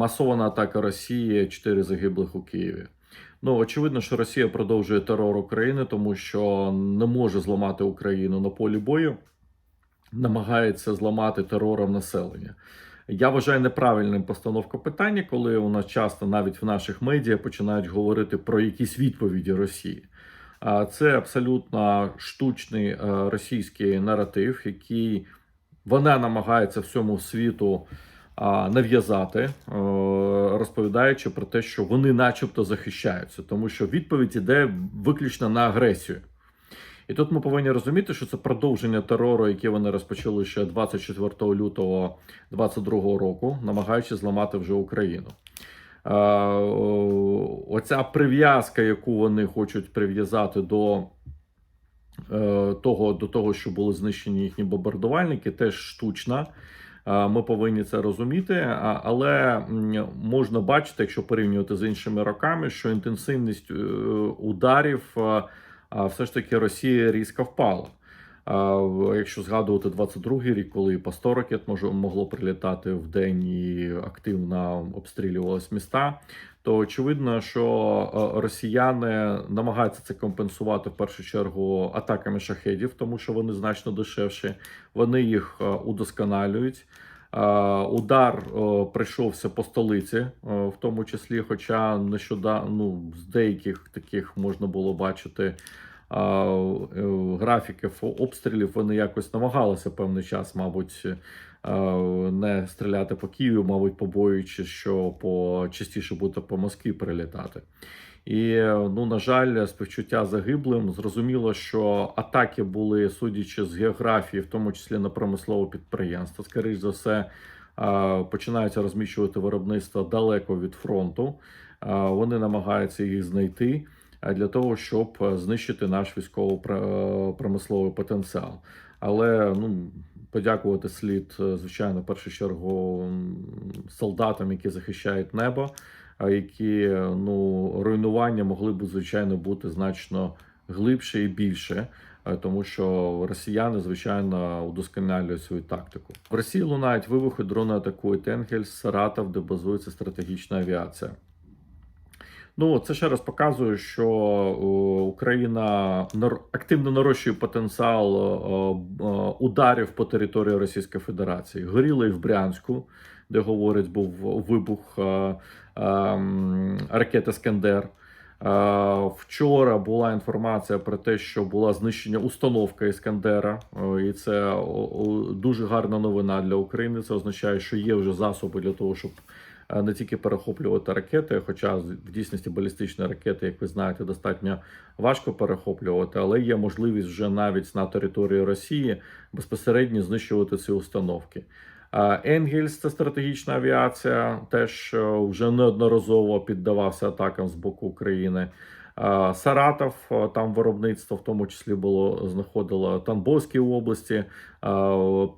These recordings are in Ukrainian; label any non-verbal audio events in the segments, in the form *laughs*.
масована атака Росії, 4 загиблих у Києві. Ну, очевидно, що Росія продовжує терор України, тому що не може зламати Україну на полі бою, намагається зламати терором населення. Я вважаю неправильним постановку питання, коли у нас часто навіть в наших медіа починають говорити про якісь відповіді Росії. Це абсолютно штучний е, російський наратив, який вона намагається всьому світу нав'язати, е, розповідаючи про те, що вони, начебто, захищаються, тому що відповідь іде виключно на агресію. І тут ми повинні розуміти, що це продовження терору, який вони розпочали ще 24 лютого 2022 року, намагаючись зламати вже Україну. Е, Оця прив'язка, яку вони хочуть прив'язати до е, того, до того, що були знищені їхні бомбардувальники, теж штучна. Е, Ми повинні це розуміти, але можна бачити, якщо порівнювати з іншими роками, що інтенсивність е, ударів е, все ж таки Росія різко впала. Якщо згадувати 22-й рік, коли по 100 ракет могло прилітати в день і активно обстрілювалися міста, то очевидно, що е, росіяни намагаються це компенсувати в першу чергу атаками шахедів, тому що вони значно дешевші. Вони їх е, удосконалюють. Е, Удар прийшовся по столиці, в тому числі, хоча нещодавно ну, з деяких таких можна було бачити графіків обстрілів, вони якось намагалися певний час, мабуть, е, не стріляти по Києву, мабуть, побоюючись, що по частіше буде по Москві прилітати. І ну на жаль, співчуття загиблим. Зрозуміло, що атаки були, судячи з географії, в тому числі на промислове підприємство. Скоріш за все, починаються розміщувати виробництво далеко від фронту. Вони намагаються їх знайти для того, щоб е, знищити наш військово-промисловий потенціал. Але ну подякувати слід, е, звичайно, в першу чергу солдатам, які захищають небо, які е, ну руйнування могли б звичайно бути значно глибше і більше. е, Тому що росіяни, звичайно, удосконалюють свою тактику. В Росії лунають вибухи, дрони атакують Енгельс, Саратов, де базується стратегічна авіація. Ну, це ще раз показує, що е, Україна активно нарощує потенціал е, е, ударів по території Російської Федерації. Горіли в Брянську, де говорять, був вибух ракети Скандер. Вчора була інформація про те, що була знищення установка Іскандера, і це дуже гарна новина для України. Це означає, що є вже засоби для того, щоб не тільки перехоплювати ракети, хоча в дійсності балістичні ракети, як ви знаєте, достатньо важко перехоплювати, але є можливість вже навіть на території Росії безпосередньо знищувати ці установки. Енгельс це стратегічна авіація, теж е, вже неодноразово піддавався атакам з боку України. Саратов, е, там виробництво, в тому числі було знаходило Тамбовській області е,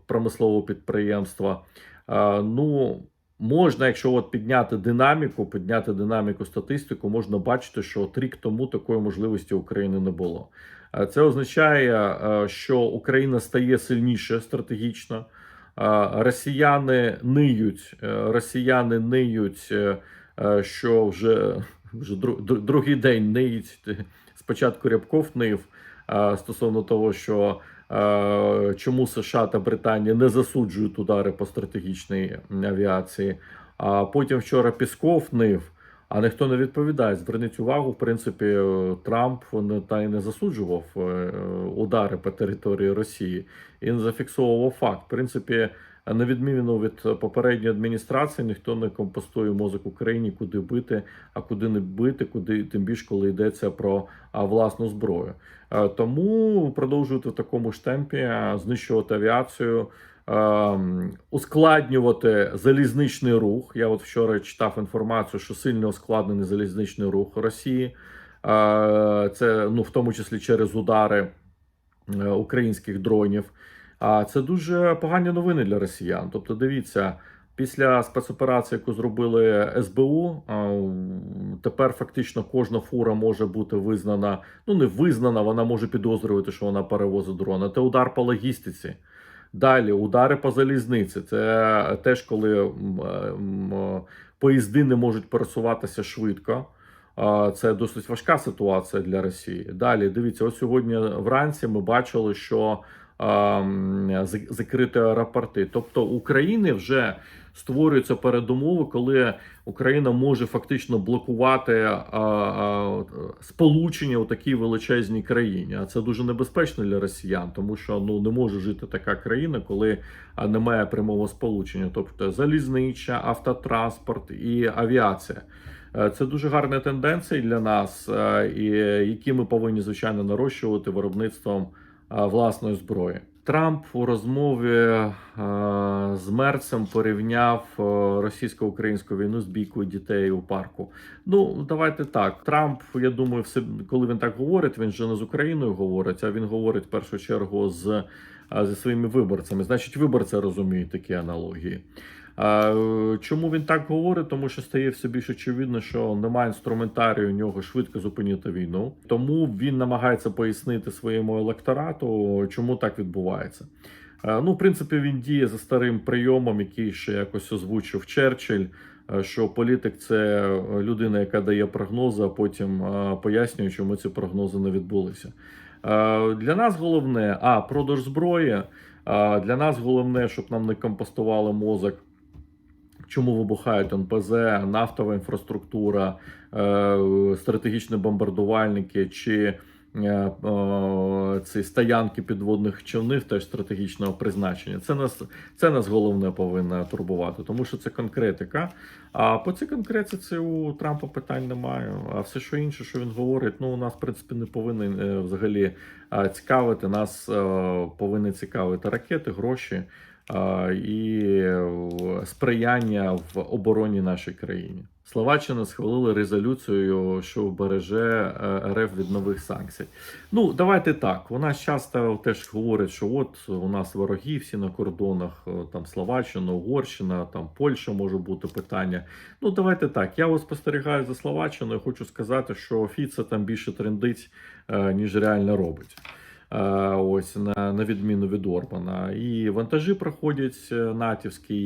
промислове підприємство. Е, Ну, можна, якщо от підняти динаміку, підняти динаміку статистику, можна бачити, що от рік тому такої можливості України не було. Е, Це означає, е, що Україна стає сильніше стратегічно. Е, Росіяни ниють, росіяни ниють, що вже, вже дру- дру- другий день ниють. Спочатку Рябков нив стосовно того, що чому США та Британія не засуджують удари по стратегічній авіації. А потім вчора Пісков нив, а ніхто не відповідає. Зверніть увагу, в принципі, е, Трамп не та й не засуджував е, удари по території Росії. Він зафіксовував факт. В принципі, на відміну від попередньої адміністрації, ніхто не компостує мозок Україні, куди бити, а куди не бити, куди тим більше, коли йдеться про власну зброю. Е, Тому продовжувати в такому ж темпі знищувати авіацію. Ускладнювати залізничний рух. Я от вчора читав інформацію, що сильно ускладнений залізничний рух Росії. Е, Це ну в тому числі через удари е, українських дронів. А це дуже погані новини для росіян. Тобто, дивіться, після спецоперації, яку зробили СБУ, тепер фактично кожна фура може бути визнана. Ну не визнана, вона може підозрювати, що вона перевозить дрони. Це удар по логістиці. Далі удари по залізниці. Це теж коли м, м, поїзди не можуть пересуватися швидко. Це досить важка ситуація для Росії. Далі дивіться, ось сьогодні вранці ми бачили, що а, м, зак- закриті аеропорти. Тобто України вже створюються передумови, коли Україна може фактично блокувати сполучення у такій величезній країні. А це дуже небезпечно для росіян, тому що ну не може жити така країна, коли немає прямого сполучення, тобто залізнича, автотранспорт і авіація. Е, Це дуже гарні тенденції для нас, е, і які ми повинні звичайно нарощувати виробництвом власної зброї. Трамп у розмові е, з Мерцем порівняв е, російсько-українську війну з бійкою дітей у парку. Ну давайте так. Трамп, я думаю, все коли він так говорить, він же не з Україною говорить, а він говорить в першу чергу з, е, зі своїми виборцями. Значить, виборці розуміють такі аналогії. Е, Чому він так говорить? Тому що стає все більш очевидно, що немає інструментарію у нього швидко зупинити війну. Тому він намагається пояснити своєму електорату, чому так відбувається. Е, Ну, в принципі, він діє за старим прийомом, який ще якось озвучив Черчилль. е, Що політик це людина, яка дає прогнози, а потім пояснює, чому ці прогнози не відбулися. Для нас головне а продаж зброї. Для нас головне, щоб нам не компостували мозок. Чому вибухають НПЗ, нафтова інфраструктура, е, стратегічні бомбардувальники чи е, ці стоянки підводних човнів теж стратегічного призначення. Це нас, це нас головне повинно турбувати, тому що це конкретика. А по цій конкретиці у Трампа питань немає. А все, що інше, що він говорить, ну у нас в принципі не повинен е, взагалі цікавити. Нас повинні цікавити ракети, гроші і е, сприяння в обороні нашої країни. Словаччина схвалила резолюцію, що вбереже е, РФ від нових санкцій. Ну, давайте так. Вона часто теж говорить, що от у нас вороги всі на кордонах, е, там Словаччина, Угорщина, там Польща може бути питання. Ну, давайте так. Я ось спостерігаю за Словаччиною. Хочу сказати, що Фіце там більше трендить, ніж реально робить. Е, Ось на, на відміну від Орбана. І вантажі проходять е, натівські,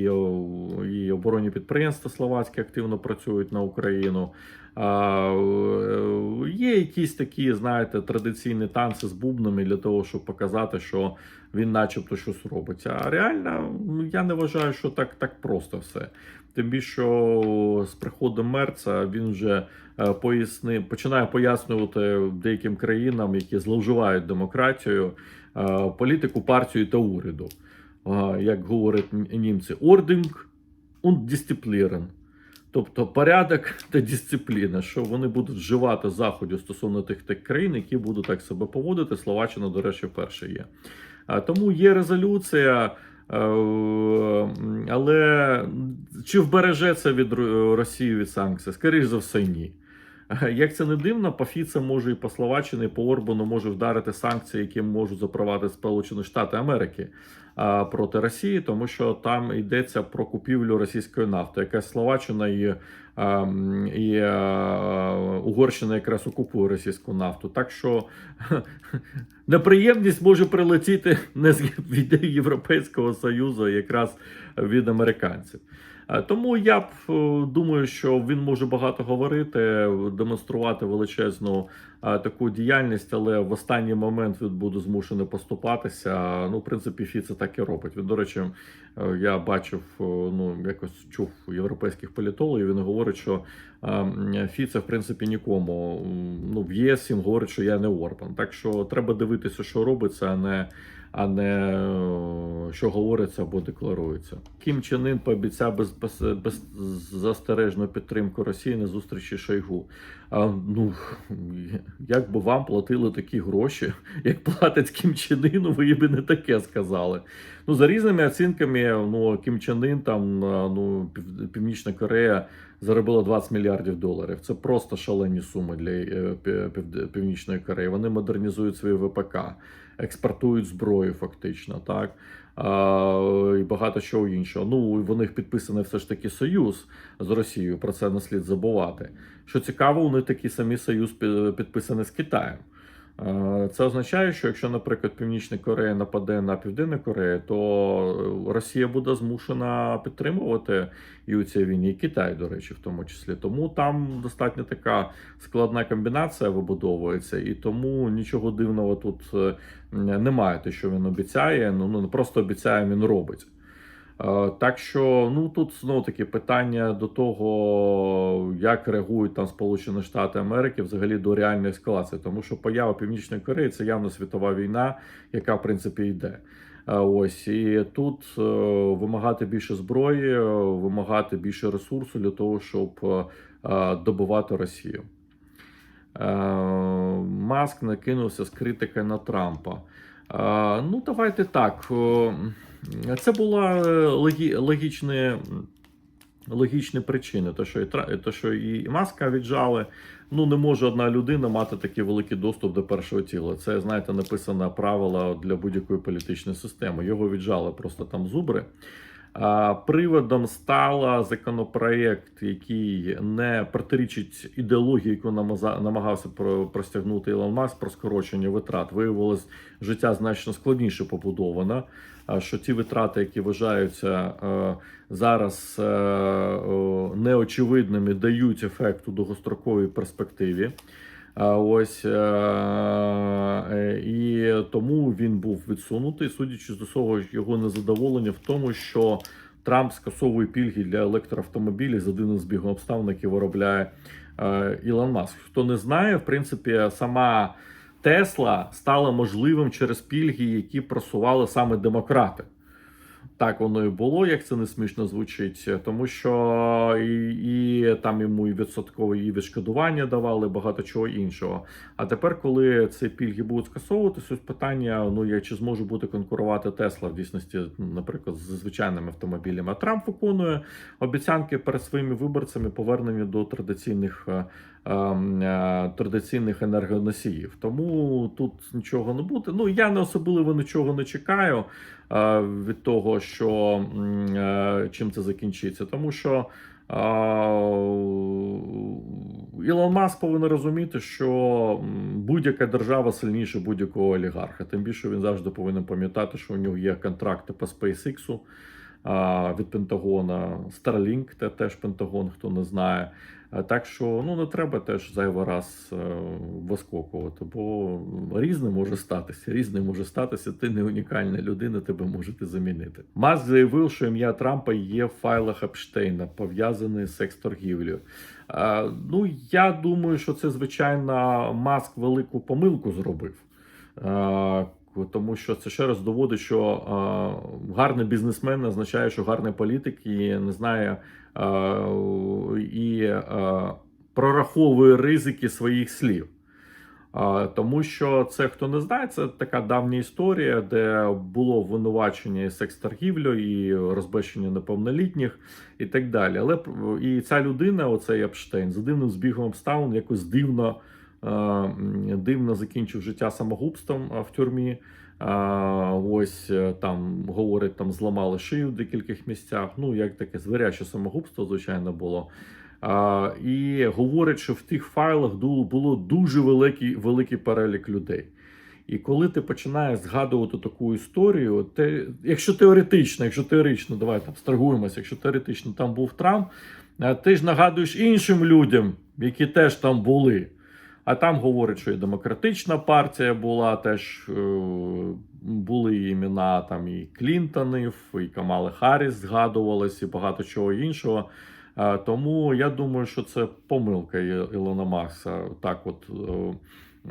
і, оборонні підприємства словацькі активно працюють на Україну. Е, Є якісь такі, знаєте, традиційні танці з бубнами для того, щоб показати, що він начебто щось робить. А реально, ну, я не вважаю, що так, так просто все. Тим більше з приходом Мерца він вже е, поясни, починає пояснювати деяким країнам, які зловживають демократією, е, політику партію та уряду. Як говорять німці, ординг und дисциплірен. Тобто порядок та дисципліна, що вони будуть вживати заходів стосовно тих тих країн, які будуть так себе поводити. Словаччина, до речі, перша є. А, Тому є резолюція, е, але чи вбереже це від Росії від санкцій? Скоріше за все, ні. Як це не дивно, по Фіце може і по Словаччині, і по Орбану може вдарити санкції, які можуть запровадити Сполучені Штати Америки проти Росії, тому що там йдеться про купівлю російської нафти, яка Словаччина і, і Угорщина якраз окупує російську нафту. Так що *laughs* неприємність може прилетіти не від Європейського Союзу, а якраз від американців. Е, Тому я б е, думаю, що він може багато говорити, демонструвати величезну е, таку діяльність, але в останній момент він буде змушений поступатися. Ну, в принципі, Фіце так і робить. Він, до речі, я бачив, ну якось чув європейських політологів. Він говорить, що е, Фіце, в принципі, нікому ну в ЄС їм говорить, що я не Орбан. Так що треба дивитися, що робиться, а не а не е, що говориться або декларується. Кім Чен Ін пообіцяв без, без, беззастережну підтримку Росії на зустрічі Шойгу. А, ну як би вам платили такі гроші, як платить Кім Чен Іну, ви б не таке сказали. Ну за різними оцінками, ну Кім Чен Ін, там ну Пів- Північна Корея заробила 20 мільярдів доларів. Це просто шалені суми для е, Пів- Пів- Північної Кореї. Вони модернізують свої ВПК експортують зброю, фактично, так і багато чого іншого. Ну в них підписаний все ж таки союз з Росією. Про це не слід забувати. Що цікаво, у них такий самий союз пі- підписаний з Китаєм. Е, Це означає, що якщо, наприклад, Північна Корея нападе на Південну Корею, то Росія буде змушена підтримувати і у цій війні, і Китай, до речі, в тому числі. Тому там достатньо така складна комбінація вибудовується, і тому нічого дивного тут е, немає. Те, що він обіцяє, ну ну, не просто обіцяє, він робить. Е, Так що ну тут знову таки питання до того, як реагують там Сполучені Штати Америки взагалі до реальної ескалації, тому що поява Північної Кореї це явно світова війна, яка в принципі йде. Е, Ось і тут е, вимагати більше зброї, вимагати більше ресурсу для того, щоб е, Росію. Маск накинувся з критики на Трампа. Ну, давайте так. Це була е, логі, логічні, причини. Те, що і, те, що і Маска віджали. Ну, не може одна людина мати такий великий доступ до першого тіла. Це, знаєте, написане правило для будь-якої політичної системи. Його віджали просто там зубри. Приводом стала законопроєкт, який не протирічить ідеології, яку намагався про- простягнути Ілон Маск про скорочення витрат. Виявилось, життя значно складніше побудовано. Що ті витрати, які вважаються е, зараз е, неочевидними, дають ефект у довгостроковій перспективі. Ось е, е, і тому він був відсунутий, судячи з усього його незадоволення в тому, що Трамп скасовує пільги для електроавтомобілів за дивним збігом обставин, які виробляє е, Ілон Маск. Хто не знає, в принципі, сама Тесла стала можливим через пільги, які просували саме демократи. Так воно і було, як це не смішно звучить, тому що і, і там йому і відсоткове і відшкодування давали, багато чого іншого. А тепер, коли ці пільги будуть скасовуватися, ось питання: ну я чи зможе бути конкурувати Тесла в дійсності, наприклад, з звичайними автомобілями. А Трамп виконує обіцянки перед своїми виборцями повернення до традиційних. Ем, е, Традиційних енергоносіїв, тому тут нічого не буде. Ну я не особливо нічого не чекаю е, від того, що е, чим це закінчиться, тому що Ілон Маск повинен розуміти, що будь-яка держава сильніше будь-якого олігарха. Тим більше він завжди повинен пам'ятати, що у нього є контракти по SpaceX від Пентагона, Starlink, це теж Пентагон, хто не знає. Так що ну не треба теж зайвий раз е, вискокувати, бо різне може статися. Різне може статися. Ти не унікальна людина, тебе можете замінити. Маск заявив, що ім'я Трампа є в файлах Епштейна, пов'язаний з секс-торгівлею. А, Ну я думаю, що це звичайно Маск велику помилку зробив. Тому що це ще раз доводить, що гарний бізнесмен не означає, що гарний політик і не знає і прораховує ризики своїх слів. Тому що це, хто не знає, це така давня історія, де було обвинувачення і секс-торгівлю, і розбещення неповнолітніх, і так далі. Але і ця людина, оцей Епштейн, за дивним збігом обставин, якось дивно. Е, дивно закінчив життя самогубством е, в тюрмі. Е, Ось там говорить, там зламали шию в декількох місцях. Ну, як таке звіряче самогубство, звичайно, було. І говорить, що в тих файлах було дуже великий, великий перелік людей. І коли ти починаєш згадувати таку історію, те, якщо теоретично, якщо теоретично, давай там страгуємося, якщо теоретично там був Трамп, ти ж нагадуєш іншим людям, які теж там були. А там говорять, що і демократична партія була, теж е, були імена там і Клінтонів, і Камали Харріс згадувалось, і багато чого іншого. Е, тому я думаю, що це помилка Ілона Маска так от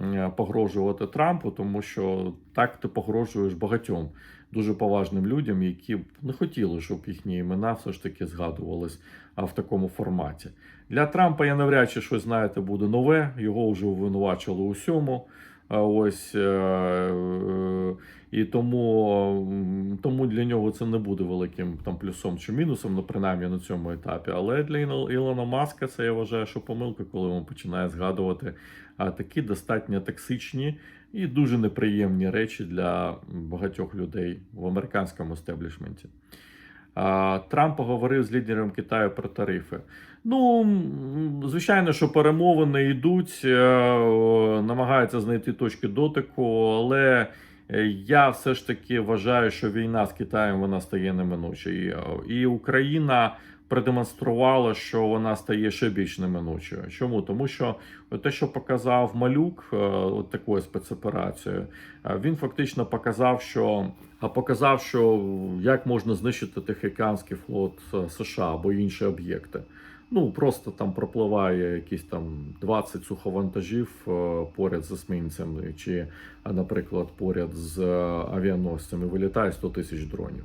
е, погрожувати Трампу, тому що так ти погрожуєш багатьом дуже поважним людям, які б не хотіли, щоб їхні імена все ж таки згадувались в такому форматі. Для Трампа я навряд чи щось знаєте буде нове. Його вже обвинувачили у всьому. Ось е, е, і тому, тому для нього це не буде великим там плюсом чи мінусом, ну принаймні на цьому етапі. Але для Ілона Маска це я вважаю, що помилка, коли він починає згадувати такі достатньо токсичні і дуже неприємні речі для багатьох людей в американському стеблішменті. Трамп поговорив з лідером Китаю про тарифи. Ну, звичайно, що перемовини йдуть, е, намагаються знайти точки дотику, але е, я все ж таки вважаю, що війна з Китаєм вона стає неминучою. І Україна продемонструвала, що вона стає ще більш неминучою. Чому? Тому що те, що показав малюк, е, от такою спецоперацією, він фактично показав, що показав, що як можна знищити Тихоокеанський флот США або інші об'єкти. Ну просто там пропливає якісь там 20 суховантажів е, поряд з есмінцями, чи, наприклад, поряд з е, авіаносцями вилітає 100 тисяч дронів.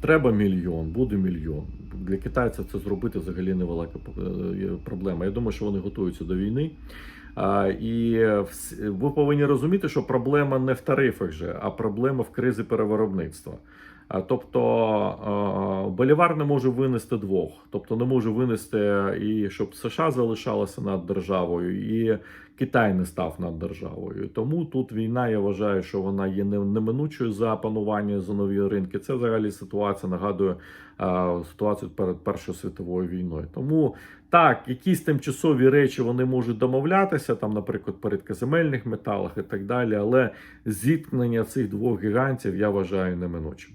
Треба мільйон, буде мільйон. Для китайців це зробити взагалі невелика е, проблема. Я думаю, що вони готуються до війни. І ви повинні розуміти, що проблема не в тарифах же, а проблема в кризі перевиробництва. А, Тобто Болівар не може винести двох, тобто не може винести і щоб США залишалася над державою, і Китай не став над державою. Тому тут війна, я вважаю, що вона є не- неминучою за панування за нові ринки. Це взагалі ситуація нагадує ситуацію перед Першою світовою війною. Тому так, якісь тимчасові речі вони можуть домовлятися, там, наприклад, по рідкоземельних металах і так далі. Але зіткнення цих двох гігантів я вважаю неминучим.